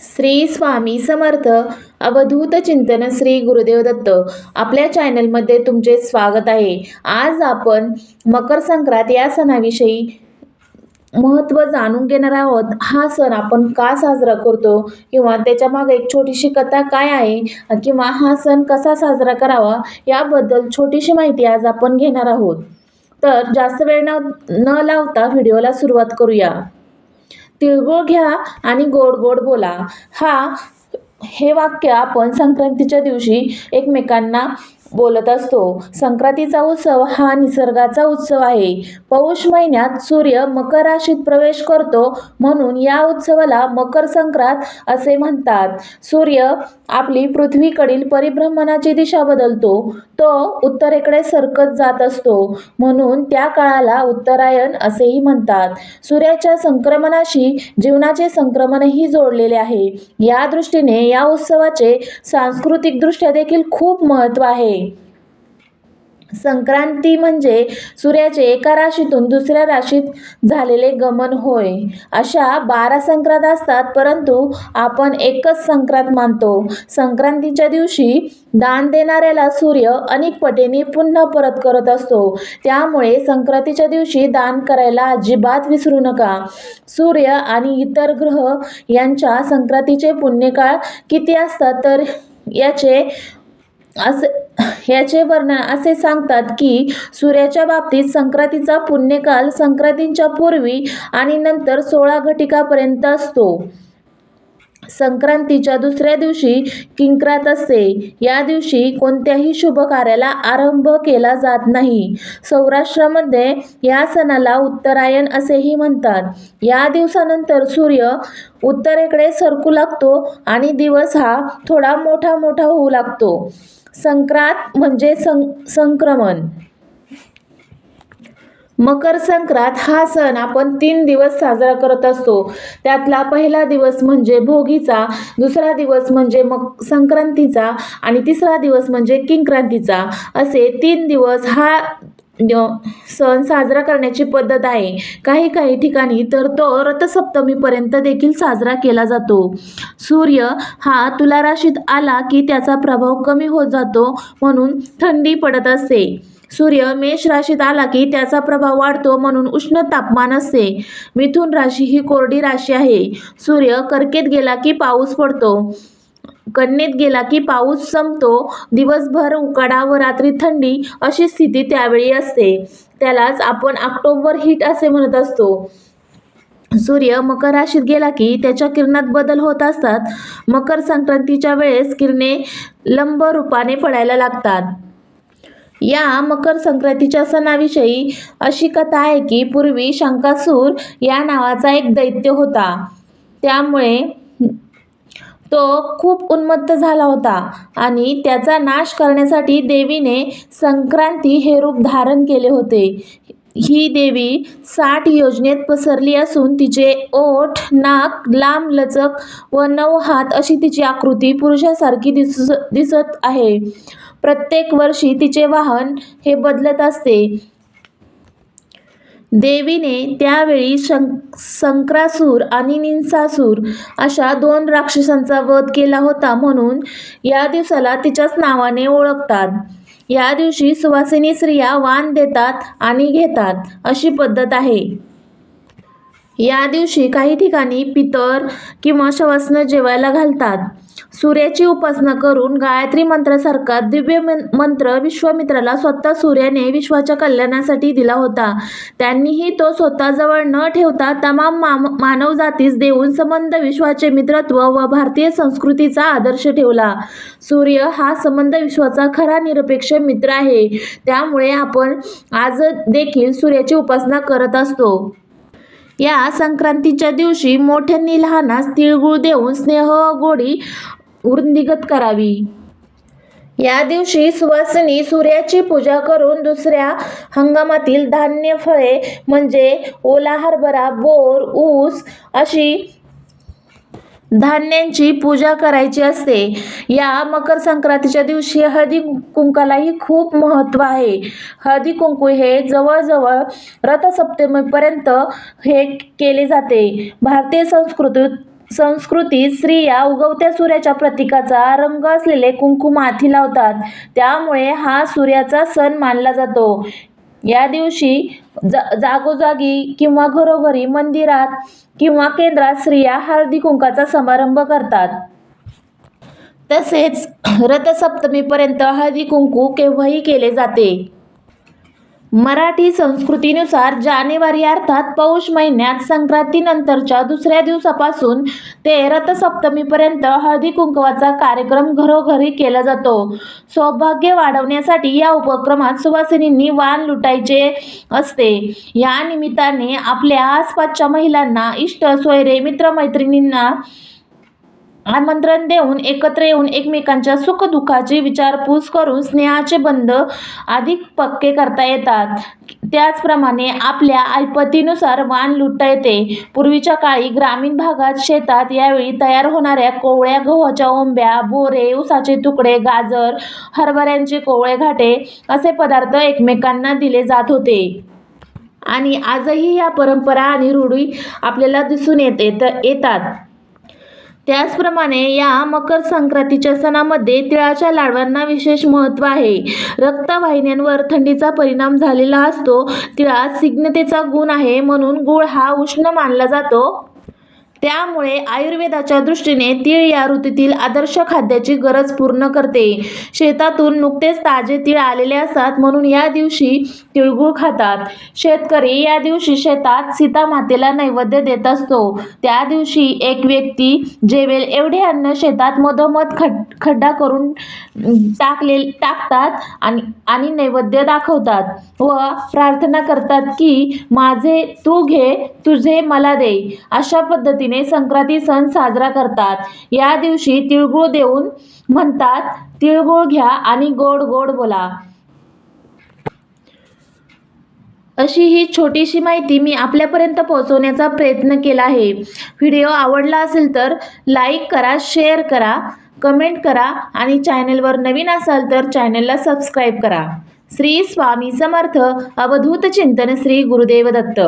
श्री स्वामी समर्थ. अवधूत चिंतन श्री गुरुदेव दत्त. आपल्या चॅनलमध्ये तुमचे स्वागत आहे. आज आपण मकर संक्रांत या सणाविषयी महत्त्व जाणून घेणार आहोत. हा सण आपण का साजरा करतो? किंवा त्याच्यामागे एक छोटीशी कथा काय आहे? किंवा हा सण कसा साजरा करावा? याबद्दल छोटीशी माहिती आज आपण घेणार आहोत. तर जास्त वेळ न न लावता व्हिडिओला सुरुवात करूया. तिळगुळ घ्या आणि गोड गोड बोला. हा हे वाक्य आपण संक्रांतीच्या दिवशी एकमेकांना बोलत असतो. संक्रांतीचा उत्सव हा निसर्गाचा उत्सव आहे. पौष महिन्यात सूर्य मकर राशीत प्रवेश करतो म्हणून या उत्सवाला मकर संक्रांत असे म्हणतात. सूर्य आपली पृथ्वीकडील परिभ्रमणाची दिशा बदलतो. तो उत्तरेकडे सरकत जात असतो. म्हणून त्या काळाला उत्तरायण असेही म्हणतात. सूर्याच्या संक्रमणाशी जीवनाचे संक्रमणही जोडलेले आहे. या दृष्टीने या उत्सवाचे सांस्कृतिकदृष्ट्या देखील खूप महत्त्व आहे. संक्रांती म्हणजे सूर्याचे एका राशीतून दुसऱ्या राशीत झालेले गमन होय. अशा बारा संक्रांत असतात परंतु आपण एकच संक्रांत मानतो. संक्रांतीच्या दिवशी दान देणाऱ्याला सूर्य अनेक पटीने पुन्हा परत करत असतो. त्यामुळे संक्रांतीच्या दिवशी दान करायला अजिबात विसरू नका. सूर्य आणि इतर ग्रह यांच्या संक्रांतीचे पुण्यकाळ किती असतात तर याचे असे याचे वर्णन असे सांगतात की सूर्याच्या बाबतीत संक्रांतीचा पुण्यकाल संक्रांतींच्या पूर्वी आणि नंतर सोळा घटिकापर्यंत असतो. संक्रांतीच्या दुसऱ्या दिवशी किंक्रात असते. या दिवशी कोणत्याही शुभ कार्याला आरंभ केला जात नाही. सौराष्ट्रामध्ये या सणाला उत्तरायण असेही म्हणतात. या दिवसानंतर सूर्य उत्तरेकडे सरकू लागतो आणि दिवस हा थोडा मोठा मोठा होऊ लागतो. संक्रांत म्हणजे सं संक्रमण. मकर संक्रांत हा सण आपण तीन दिवस साजरा करत असतो. त्यातला पहिला दिवस म्हणजे भोगीचा दुसरा दिवस म्हणजे मक संक्रांतीचा आणि तिसरा दिवस म्हणजे किंक्रांतीचा. असे तीन दिवस हा सण साजरा करण्याची पद्धत आहे. काही काही ठिकाणी तर तो रथसप्तमीपर्यंत देखील साजरा केला जातो. सूर्य हा तुला राशीत आला की त्याचा प्रभाव कमी होत जातो म्हणून थंडी पडत असते. सूर्य मेष राशीत आला की त्याचा प्रभाव वाढतो म्हणून उष्ण तापमान असते. मिथुन राशी ही कोरडी राशी आहे. सूर्य कर्केत गेला की पाऊस पडतो. कन्येत गेला की पाऊस संपतो दिवसभर उकाडा व रात्री थंडी अशी स्थिती त्यावेळी असते. त्यालाच आपण ऑक्टोबर हीट असे म्हणत असतो. सूर्य मकर राशीत गेला की त्याच्या किरणात बदल होत असतात. मकर संक्रांतीच्या वेळेस किरणे लंब रूपाने पडायला लागतात. या मकर संक्रांतीच्या सणाविषयी अशी कथा आहे की पूर्वी शंकासूर या नावाचा एक दैत्य होता. त्यामुळे तो खूप उन्मत्त झाला होता आणि त्याचा नाश करण्यासाठी देवीने संक्रांती हे रूप धारण केले होते. ही देवी साठ योजनेत पसरली असून तिचे ओठ नाक लांब लचक व नऊ हात अशी तिची आकृती पुरुषासारखी दिस दिसत आहे. प्रत्येक वर्षी तिचे वाहन हे बदलत असते. देवीने त्यावेळी शं संक्रासूर आणि निंसासूर अशा दोन राक्षसांचा वध केला होता म्हणून या दिवसाला तिच्याच नावाने ओळखतात. या दिवशी सुवासिनी स्त्रिया वाण देतात आणि घेतात अशी पद्धत आहे. या दिवशी काही ठिकाणी पितर किंवा शवासनं जेवायला घालतात. सूर्याची उपासना करून गायत्री मंत्रासारखा दिव्य मंत्र विश्वामित्राला स्वतः सूर्याने विश्वाच्या कल्याणासाठी दिला होता. त्यांनीही तो स्वतःजवळ न ठेवता तमाम मानव मानवजातीस देऊन संबंध विश्वाचे मित्रत्व व भारतीय संस्कृतीचा आदर्श ठेवला. सूर्य हा संबंध विश्वाचा खरा निरपेक्ष मित्र आहे. त्यामुळे आपण आज देखील सूर्याची उपासना करत असतो. या संक्रांतीच्या दिवशी मोठ्यांनी लहानास तिळगुळ देऊन स्नेह गोडी वृंदिगत करावी. या दिवशी सुवासिनी सूर्याची पूजा करून दुसऱ्या हंगामातील धान्य फळे म्हणजे ओला हरभरा बोर ऊस अशी धान्यांची पूजा करायची असते. या मकर संक्रांतीच्या दिवशी हळदी कुंकालाही खूप महत्त्व आहे. हळदी कुंकू हे जवळजवळ रथसप्तमीपर्यंत हे केले जाते. भारतीय संस्कृतीत संस्कृतीत स्त्रिया उगवत्या सूर्याच्या प्रतीकाचा रंग असलेले कुंकू माथी लावतात. त्यामुळे हा सूर्याचा सण मानला जातो. या दिवशी जा जागोजागी किंवा घरोघरी मंदिरात किंवा केंद्रात स्त्रिया हळदी कुंकाचा समारंभ करतात. तसेच रथसप्तमीपर्यंत हळदी कुंकू केव्हाही केले जाते. मराठी संस्कृतीनुसार जानेवारी अर्थात पौष महिन्यात संक्रांतीनंतरच्या दुसऱ्या दिवसापासून ते रथसप्तमीपर्यंत हळदी कुंकवाचा कार्यक्रम घरोघरी केला जातो. सौभाग्य वाढवण्यासाठी या उपक्रमात सुवासिनींनी वाण लुटायचे असते. या निमित्ताने आपल्या आसपासच्या महिलांना इष्ट सोयरे मित्रमैत्रिणींना आमंत्रण देऊन एकत्र येऊन एकमेकांच्या सुखदुःखाची विचारपूस करून स्नेहाचे बंध अधिक पक्के करता येतात. त्याचप्रमाणे आपल्या ऐपतीनुसार वाण लुटता येते. पूर्वीच्या काळी ग्रामीण भागात शेतात यावेळी तयार होणाऱ्या कोवळ्या गव्हाच्या ओंब्या बोरे उसाचे तुकडे गाजर हरभऱ्यांचे कोवळे घाटे असे पदार्थ एकमेकांना दिले जात होते. आणि आजही या परंपरा आणि रूढी आपल्याला दिसून येते त येतात. त्याचप्रमाणे या मकर संक्रांतीच्या सणामध्ये तिळाच्या लाडवांना विशेष महत्त्व आहे. रक्तवाहिन्यांवर थंडीचा परिणाम झालेला असतो. तिळात सिग्नतेचा गुण आहे म्हणून गुळ हा उष्ण मानला जातो. त्यामुळे आयुर्वेदाच्या दृष्टीने तीळ या ऋतूतील आदर्श खाद्याची गरज पूर्ण करते. शेतातून नुकतेच ताजे तीळ आलेले असतात म्हणून या दिवशी तिळगुळ खातात. शेतकरी या दिवशी शेतात सीतामातेला नैवेद्य देत असतो. त्या दिवशी एक व्यक्ती जेवेल एवढे अन्न शेतात मधोमध खड खड्डा करून टाकले टाकतात आणि आणि नैवेद्य दाखवतात व प्रार्थना करतात की माझे तू घे तुझे मला दे. अशा पद्धतीने संक्रांती सण साजरा करतात. या दिवशी तिळगुळ देऊन म्हणतात तिळगुळ घ्या आणि गोड गोड बोला. अशी ही छोटीशी माहिती मी आपल्यापर्यंत पोहोचवण्याचा प्रयत्न केला आहे. व्हिडिओ आवडला असेल तर लाईक करा शेअर करा कमेंट करा आणि चॅनलवर नवीन असाल तर चॅनलला सबस्क्राईब करा. श्री स्वामी समर्थ. अवधूत चिंतन श्री गुरुदेव दत्त.